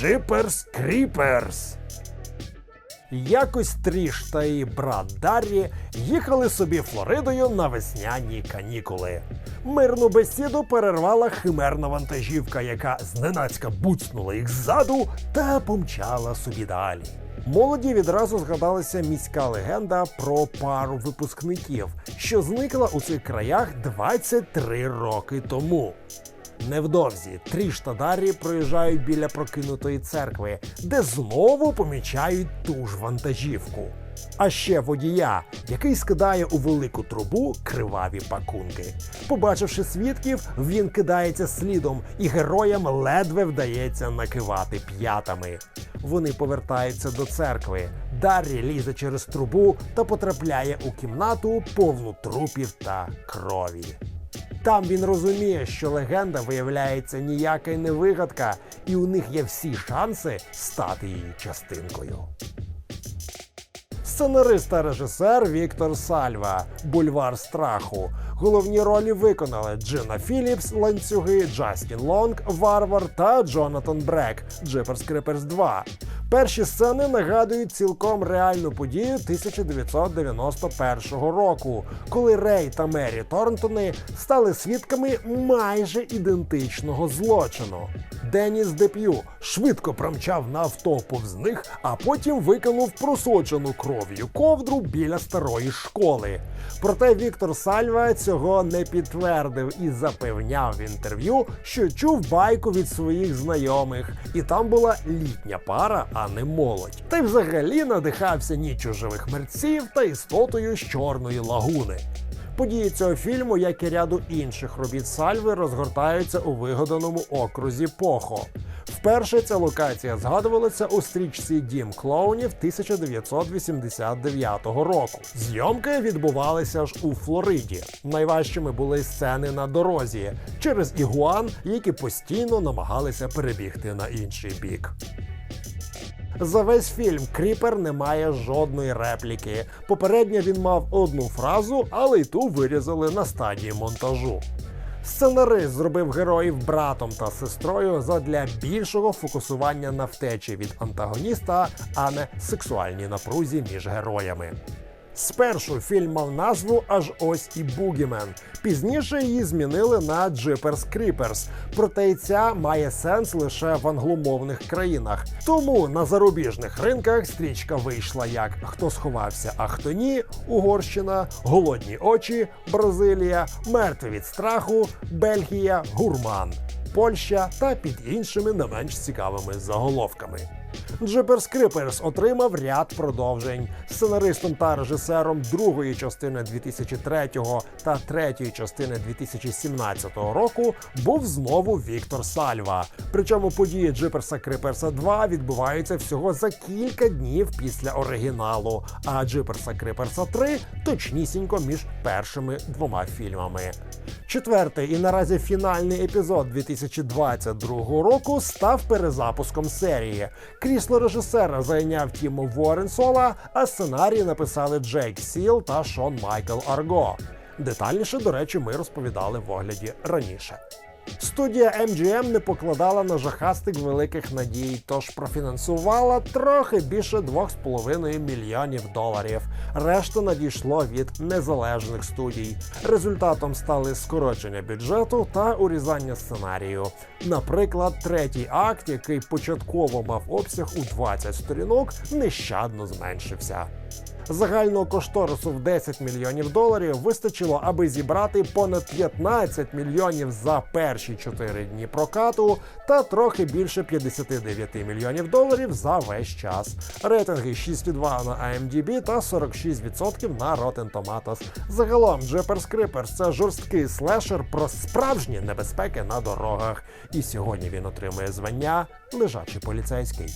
Джиперс Кріперс. Якось Тріш та її брат Даррі їхали собі Флоридою на весняні канікули. Мирну бесіду перервала химерна вантажівка, яка зненацька буцнула їх ззаду та помчала собі далі. Молоді відразу згадалася міська легенда про пару випускників, що зникла у цих краях 23 роки тому. Невдовзі Тріш та Даррі проїжджають біля прокинутої церкви, де знову помічають ту ж вантажівку. А ще водія, який скидає у велику трубу криваві пакунки. Побачивши свідків, він кидається слідом, і героям ледве вдається накивати п'ятами. Вони повертаються до церкви. Даррі лізе через трубу та потрапляє у кімнату повну трупів та крові. Там він розуміє, що легенда виявляється ніяка й не вигадка, і у них є всі шанси стати її частинкою. Сценарист та режисер Віктор Сальва, Бульвар страху. Головні ролі виконали Джина Філіпс, ланцюги, Джастін Лонг, Варвар та Джонатан Брек, Джиперс Криперс 2. Перші сцени нагадують цілком реальну подію 1991 року, коли Рей та Мері Торнтони стали свідками майже ідентичного злочину. Деніс Деп'ю швидко промчав на авто повз них, а потім викинув просочену кров'ю ковдру біля старої школи. Проте Віктор Сальва цього не підтвердив і запевняв в інтерв'ю, що чув байку від своїх знайомих, і там була літня пара, а не молодь. Та й взагалі надихався ніччю живих мерців та істотою з чорної лагуни. Події цього фільму, як і ряду інших робіт Сальви, розгортаються у вигаданому окрузі Похо. Вперше ця локація згадувалася у стрічці Дім клоунів 1989 року. Зйомки відбувалися ж у Флориді. Найважчими були сцени на дорозі через ігуан, які постійно намагалися перебігти на інший бік. За весь фільм Кріпер не має жодної репліки. Попередньо він мав одну фразу, але й ту вирізали на стадії монтажу. Сценарист зробив героїв братом та сестрою задля більшого фокусування на втечі від антагоніста, а не сексуальній напрузі між героями. Спершу фільм мав назву Аж ось і Бугімен. Пізніше її змінили на Джиперс Кріперс. Проте й ця має сенс лише в англомовних країнах. Тому на зарубіжних ринках стрічка вийшла як Хто сховався, а хто ні, Угорщина, Голодні очі, Бразилія, Мертві від страху, Бельгія, Гурман. Польща та під іншими не менш цікавими заголовками. Джиперс Криперс отримав ряд продовжень. Сценаристом та режисером другої частини 2003 та третьої частини 2017 року був знову Віктор Сальва. Причому події Джиперса Криперса 2 відбуваються всього за кілька днів після оригіналу, а Джиперса Криперса 3 точнісінько між першими двома фільмами. Четвертий і наразі фінальний епізод 2022 року став перезапуском серії. Крісло режисера зайняв Тімо Воренсола, а сценарій написали Джейк Сіл та Шон Майкл Арго. Детальніше, до речі, ми розповідали в огляді раніше. Студія MGM не покладала на жахастик великих надій, тож профінансувала трохи більше 2,5 мільйонів доларів. Решта надійшло від незалежних студій. Результатом стали скорочення бюджету та урізання сценарію. Наприклад, третій акт, який початково мав обсяг у 20 сторінок, нещадно зменшився. Загального кошторису в 10 мільйонів доларів вистачило, аби зібрати понад 15 мільйонів за перші 4 дні прокату та трохи більше 59 мільйонів доларів за весь час. Рейтинги 6,2 на IMDb та 46% на Rotten Tomatoes. Загалом Jeepers Creepers – це жорсткий слешер про справжні небезпеки на дорогах. І сьогодні він отримує звання лежачий поліцейський.